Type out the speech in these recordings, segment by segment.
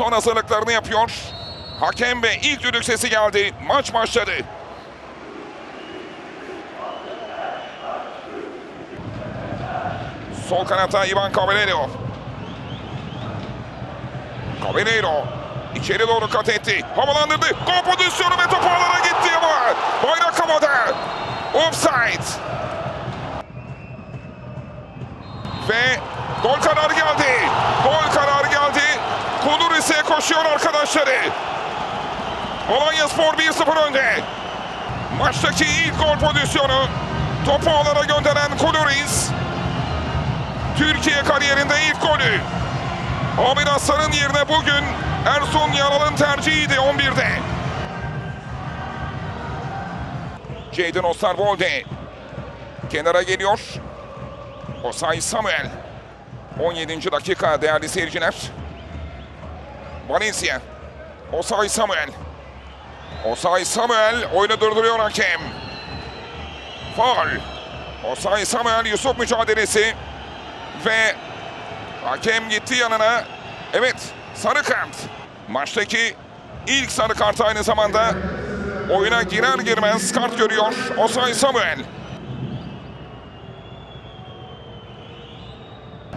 son hazırlıklarını yapıyor. Hakem ve ilk düdük sesi geldi. Maç başladı. Sol kanatta Ivan Caballero. Caballero içeri doğru kat etti. Havalandırdı. Gol pozisyonu ve top ağlara gitti ama bayrak havada. Offside. Ve gol kararı geldi. Gol kararı. İse koşuyor arkadaşları. Alanya Spor 1-0 önde. Maçtaki ilk gol pozisyonu topu ağlara gönderen Kuduriz. Türkiye kariyerinde ilk golü. Amir Aslan'ın yerine bugün Ersun Yanal'ın tercihiydi 11'de. Jadon Osterwolde kenara geliyor. Osay Samuel. 17. dakika değerli seyirciler. Valencia. Osay Samuel. Osay Samuel oyunu durduruyor hakem. Faul. Osay Samuel Yusuf mücadelesi. Ve hakem gitti yanına. Evet sarı kart. Maçtaki ilk sarı kart aynı zamanda oyuna girer girmez kart görüyor Osay Samuel.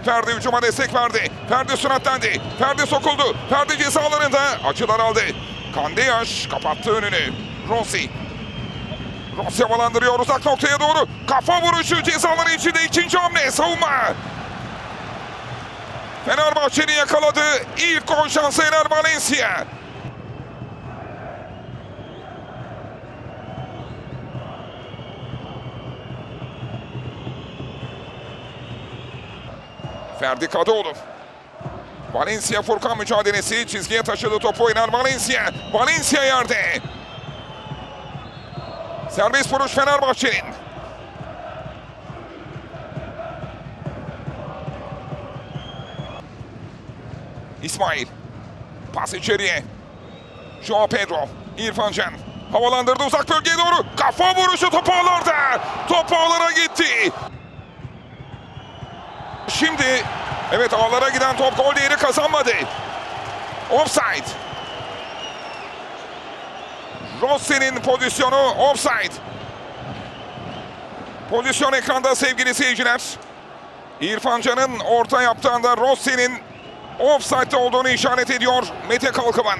Ferdi hücuma destek verdi. Ferdi süratlendi. Ferdi sokuldu. Ferdi ceza alanında açılar aldı. Kandeyaş kapattı önünü. Rossi. Rossi havalandırıyor uzak noktaya doğru. Kafa vuruşu cezaları içinde ikinci hamle savunma. Fenerbahçe'nin yakaladığı ilk gol şansı Ener Valencia. Ferdi Kadıoğlu. Valencia Furkan mücadelesi çizgiye taşıdı topu oynar Valencia. Valencia yerde. Serbest vuruş Fenerbahçe'nin. İsmail. Pas içeriye. Joao Pedro. İrfan Can. Havalandırdı uzak bölgeye doğru. Kafa vuruşu top ağlarda. Top ağlara gitti. Şimdi evet ağlara giden top gol değeri kazanmadı. Offside. Rossi'nin pozisyonu offside. Pozisyon ekranda sevgili seyirciler. İrfan Can'ın orta yaptığında Rossi'nin offside olduğunu işaret ediyor Mete Kalkıvan.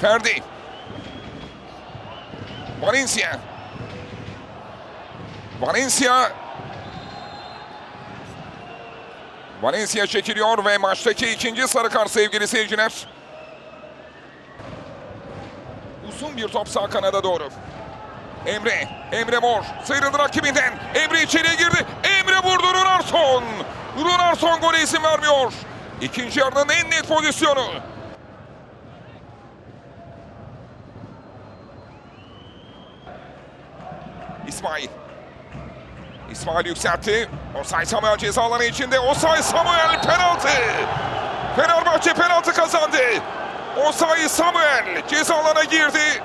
Ferdi. Valencia. Valencia Valencia çekiliyor ve maçtaki ikinci sarı kart sevgili seyirciler. Uzun bir top sağ kanada doğru. Emre, Emre Mor sıyrıldı rakibinden. Emre içeriye girdi. Emre vurdu Runarsson. Runarsson gole izin vermiyor. İkinci yarının en net pozisyonu. İsmail. İsmail yükseltti. Osay Samuel ceza alanı içinde. Osay Samuel penaltı. Fenerbahçe penaltı kazandı. Osay Samuel ceza alana girdi.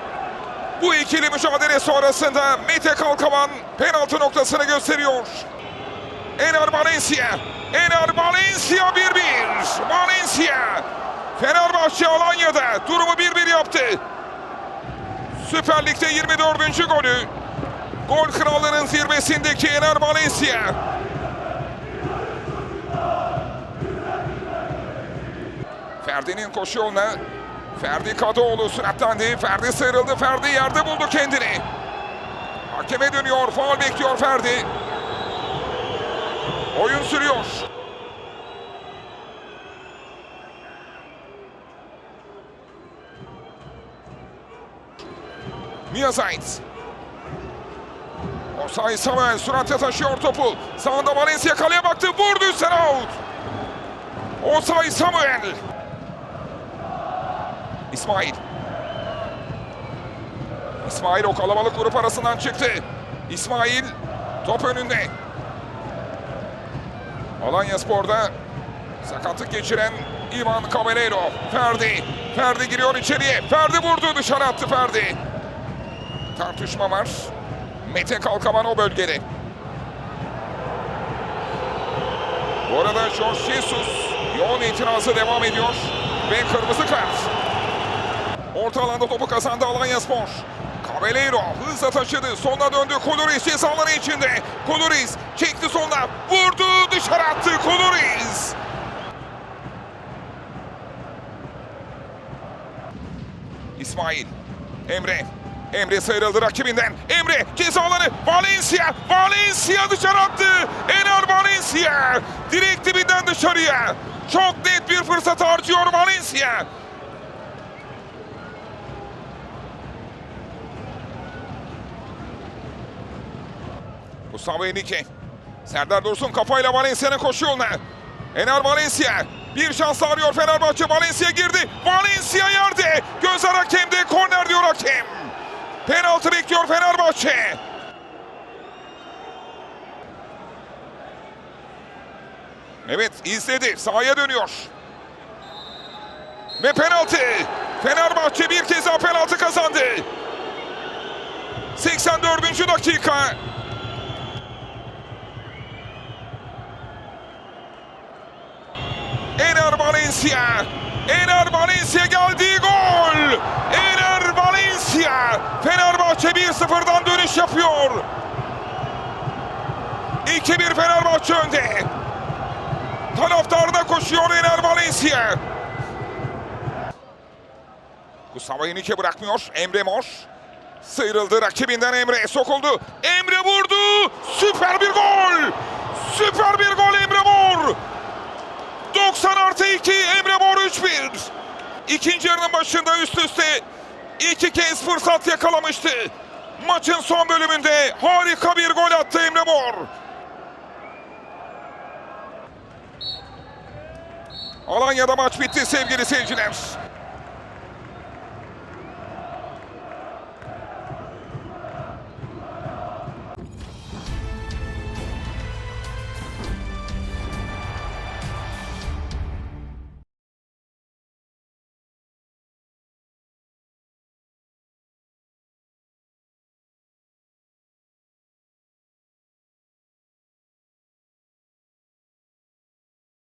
Bu ikili mücadele sonrasında Mete Kalkavan penaltı noktasını gösteriyor. Ener Valencia. Ener Valencia 1-1. Valencia. Fenerbahçe Alanya'da durumu 1-1 yaptı. Süper Lig'de 24. golü. Gol krallığının zirvesindeki Ener Valencia. Ferdi'nin koşu yoluna Ferdi Kadıoğlu süratlendi. Ferdi sıyrıldı. Ferdi yerde buldu kendini. Hakeme dönüyor. Faul bekliyor Ferdi. Oyun sürüyor. Mia Zayt. Osay Samuel süratle taşıyor topu. Sağında Valencia kaleye baktı. Vurdu üstten. Osay Samuel. İsmail. İsmail o kalabalık grup arasından çıktı. İsmail top önünde. Alanya Spor'da sakatlık geçiren Ivan Caballero. Ferdi. Ferdi giriyor içeriye. Ferdi vurdu dışarı attı Ferdi. Tartışma var. Mete Kalkavan o bölgede. Bu arada Jorge Jesus yoğun itirazı devam ediyor ve kırmızı kart. Orta alanda topu kazandı Alanya Spor. Caballero hızla taşıdı. Sonuna döndü. Koloriz cezaları içinde. Koloriz çekti sonuna. Vurdu dışarı attı Koloriz. İsmail. Emre. Emre sıyrıldı rakibinden. Emre cezaları Valencia. Valencia dışarı attı. Ener Valencia. Direkt dibinden dışarıya. Çok net bir fırsat harcıyor Valencia. Gustavo Henrique. Serdar Dursun kafayla Valencia'nın koşu yoluna. Ener Valencia. Bir şans arıyor Fenerbahçe. Valencia girdi. Valencia yerde. Gözler hakemde. Korner diyor hakem. Penaltı bekliyor Fenerbahçe. Evet izledi. Sahaya dönüyor. Ve penaltı. Fenerbahçe bir kez daha penaltı kazandı. 84. dakika. Ener Valencia. Ener Valencia geldi gol. Ener Valencia. Fenerbahçe 1-0'dan dönüş yapıyor. 2-1 Fenerbahçe önde. Taraftarda koşuyor Ener Valencia. Gustavo Henrique bırakmıyor. Emre Mor. Sıyrıldı rakibinden Emre. Sokuldu. Emre vurdu. Süper bir gol. Süper bir gol Emre Mor. 90 artı 2 Emre Mor 3-1. İkinci yarının başında üst üste iki kez fırsat yakalamıştı. Maçın son bölümünde harika bir gol attı Emre Mor. Alanya'da maç bitti sevgili seyirciler.